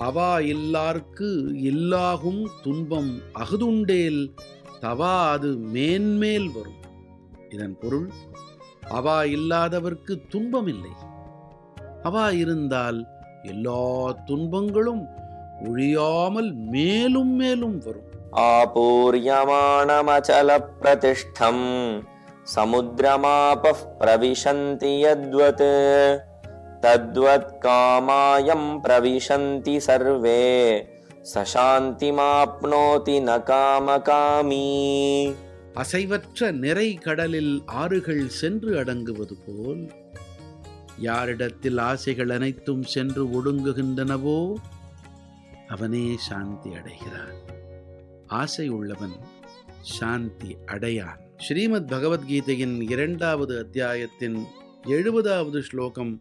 அவா இல்லார்க்கு இல்லாகும் துன்பம் அகுதுண்டேல் தவா அது மேன்மேல் வரும். இதன் பொருள் அவா இல்லாதவர்க்கு துன்பமில்லை. அவா இருந்தால் எல்லா துன்பங்களும் ஒழியாமல் மேலும் மேலும் வரும். ஆபூரியமானமச்சல பிரதிஷ்டம் சமுத்திரமாப பிரவிசந்தி कामायं प्रविशन्ति सर्वे स शान्तिमाप्नोति न कामकामी அசைவற்ற நிறை கடலில் ஆறுகள் சென்று அடங்குவது போல் யாரிடத்தில் ஆசைகள் அனைத்தும் சென்று ஒடுங்குகின்றனவோ அவனே சாந்தி அடைகிறான் ஆசை உள்ளவன் சாந்தி அடையான் ஸ்ரீமத் பகவத்கீதையின் இரண்டாவது அத்தியாயத்தின் எழுபதாவது ஸ்லோகம்